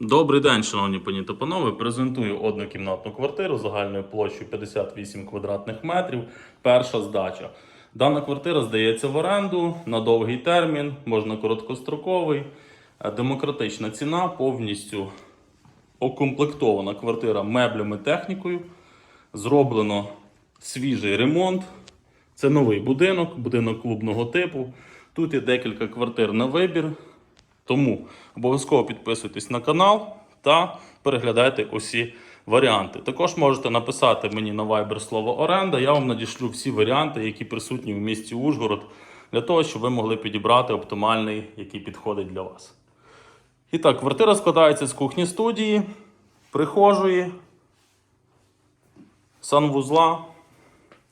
Добрий день, шановні пані та панове. Презентую однокімнатну квартиру загальною площею 58 квадратних метрів. Перша здача. Дана квартира здається в оренду на довгий термін, можна короткостроковий. Е, Демократична ціна, повністю окомплектована квартира меблями, технікою. Зроблено свіжий ремонт. Це новий будинок, будинок клубного типу. Тут є декілька квартир на вибір. Тому обов'язково підписуйтесь на канал та переглядайте усі варіанти. Також можете написати мені на Viber слово оренда. Я вам надішлю всі варіанти, які присутні в місті Ужгород, для того, щоб ви могли підібрати оптимальний, який підходить для вас. І так, квартира складається з кухні студії, прихожої, санвузла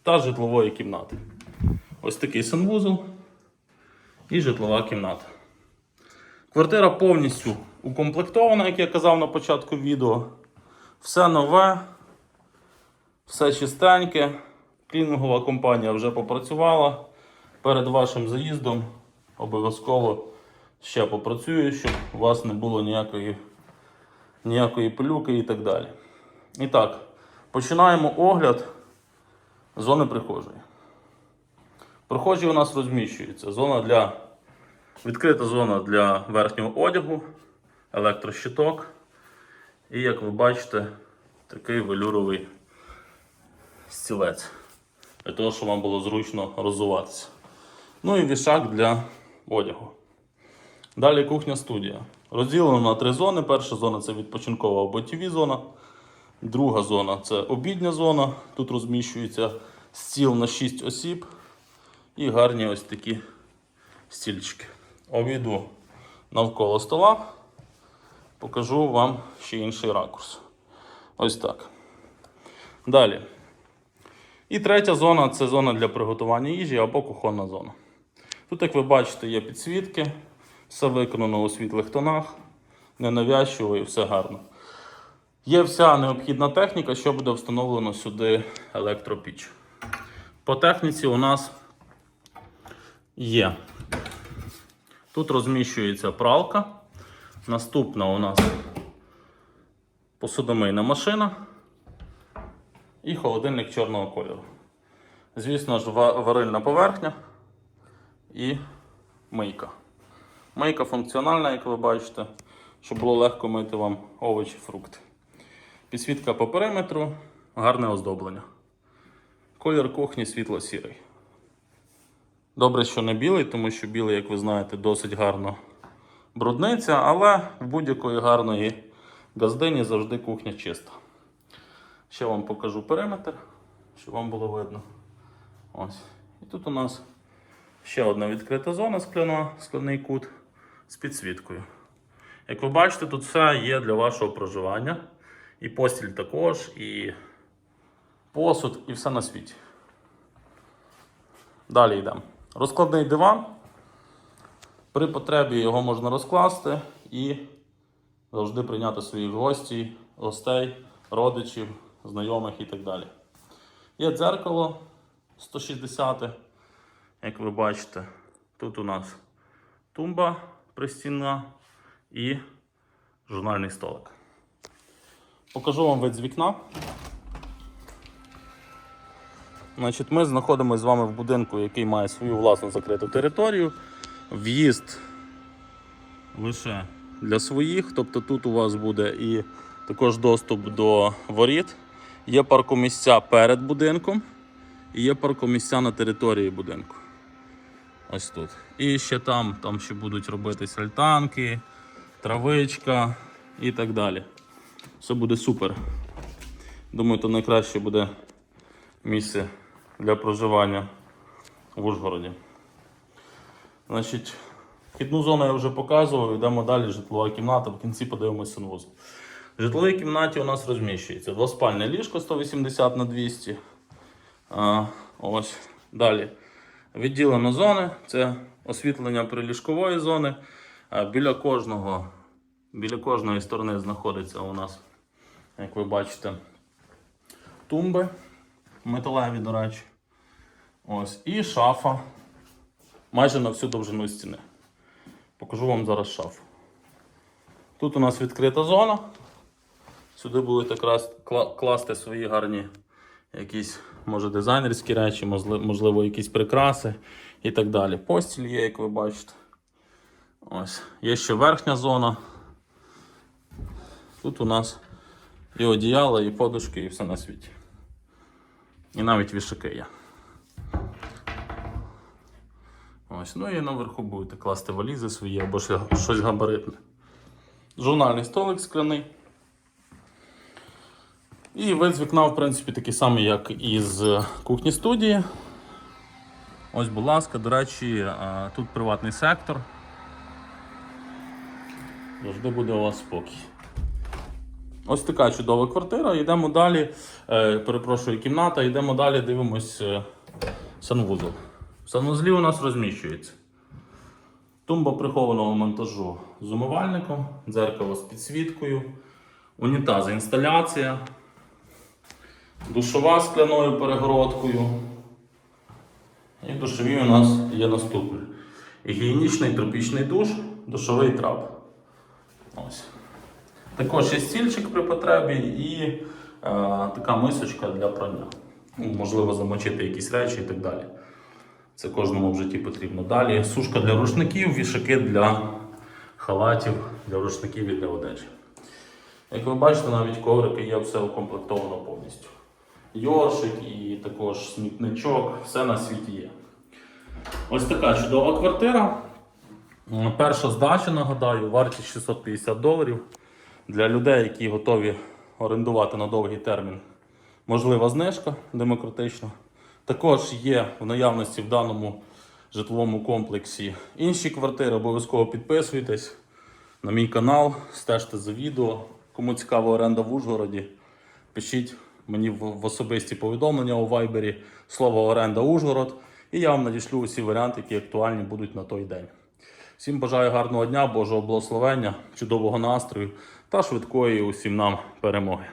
та житлової кімнати. Ось такий санвузол і житлова кімната. Квартира повністю укомплектована, як я казав на початку відео. Все нове, все чистеньке. Клінінгова компанія вже попрацювала. Перед вашим заїздом обов'язково ще попрацюю, щоб у вас не було ніякої, ніякої пилюки і так далі. І так, починаємо огляд зони прихожої. Прихожі у нас розміщується зона для Відкрита зона для верхнього одягу, електрощиток. І, як ви бачите, такий велюровий стілець. Для того, щоб вам було зручно розуватися. Ну і вішак для одягу. Далі кухня студія. Розділено на три зони. Перша зона це відпочинкова або ТВ зона. Друга зона це обідня зона. Тут розміщується стіл на 6 осіб. І гарні ось такі стільчики. Обійду навколо стола, покажу вам ще інший ракурс. Ось так. Далі. І третя зона це зона для приготування їжі або кухонна зона. Тут, як ви бачите, є підсвітки, все виконано у світлих тонах, ненавязчиво і все гарно. Є вся необхідна техніка, що буде встановлено сюди електропіч. По техніці у нас є Тут розміщується пралка. Наступна у нас посудомийна машина і холодильник чорного кольору. Звісно ж, варильна поверхня і мийка. Мийка функціональна, як ви бачите, щоб було легко мити вам овочі, фрукти. Підсвітка по периметру, гарне оздоблення. Колір кухні світло-сірий. Добре, що не білий, тому що білий, як ви знаєте, досить гарно брудниться, але в будь-якої гарної газдині завжди кухня чиста. Ще вам покажу периметр, щоб вам було видно. Ось. І тут у нас ще одна відкрита зона скляна, скляний кут з підсвіткою. Як ви бачите, тут все є для вашого проживання. І постіль також, і посуд, і все на світі. Далі йдемо. Розкладний диван. При потребі його можна розкласти і завжди прийняти своїх гостей, гостей, родичів, знайомих і так далі. Є дзеркало 160, як ви бачите. Тут у нас тумба пристінна і журнальний столик. Покажу вам вид з вікна. Значить, Ми знаходимося з вами в будинку, який має свою власну закриту територію. В'їзд лише для своїх. Тобто тут у вас буде і також доступ до воріт. Є паркомісця перед будинком і є паркомісця на території будинку. Ось тут. І ще там, там ще будуть робитись альтанки, травичка і так далі. Все буде супер. Думаю, то найкраще буде місце для проживання в Ужгороді. Значить, вхідну зону я вже показував, йдемо далі. Житлова кімната, в кінці подивимося санвузол. В житловій кімнаті у нас розміщується двоспальне ліжко 180 на 200. А, ось. Далі. Відділено зони, це освітлення приліжкової зони. А, біля кожного, біля кожної сторони знаходиться у нас, як ви бачите, тумби металеві, до речі. Ось. І шафа майже на всю довжину стіни. Покажу вам зараз шафу. Тут у нас відкрита зона. Сюди будете класти свої гарні якісь, може, дизайнерські речі, можливо, можливо, якісь прикраси і так далі. Постіль є, як ви бачите. Ось. Є ще верхня зона. Тут у нас і одіяла, і подушки, і все на світі. І навіть вішаки є. Ось, ну і наверху будете класти валізи свої або щось габаритне. Журнальний столик скляний. І вид з вікна, в принципі, такий самий, як і з кухні студії. Ось, будь ласка, до речі, тут приватний сектор. Завжди буде у вас спокій. Ось така чудова квартира. Йдемо далі. Е, перепрошую, кімната. Йдемо далі, дивимось е, санвузол. Санвузлі у нас розміщується тумба прихованого монтажу з умивальником, дзеркало з підсвіткою, унітаз інсталяція, душова з скляною перегородкою. І душові у нас є наступні. Гігієнічний тропічний душ, душовий трап. Ось. Також є стільчик при потребі і е, така мисочка для прання. Ну, Можливо, замочити якісь речі і так далі. Це кожному в житті потрібно. Далі сушка для рушників, вішаки для халатів, для рушників і для одежі. Як ви бачите, навіть коврики є все укомплектовано повністю. Йоршик і також смітничок, все на світі є. Ось така чудова квартира. Перша здача, нагадаю, вартість 650 доларів. Для людей, які готові орендувати на довгий термін, можлива знижка демократична. Також є в наявності в даному житловому комплексі інші квартири. Обов'язково підписуйтесь на мій канал, стежте за відео. Кому цікава оренда в Ужгороді, пишіть мені в, особисті повідомлення у Вайбері слово оренда Ужгород, і я вам надішлю усі варіанти, які актуальні будуть на той день. Всім бажаю гарного дня, Божого благословення, чудового настрою та швидкої усім нам перемоги.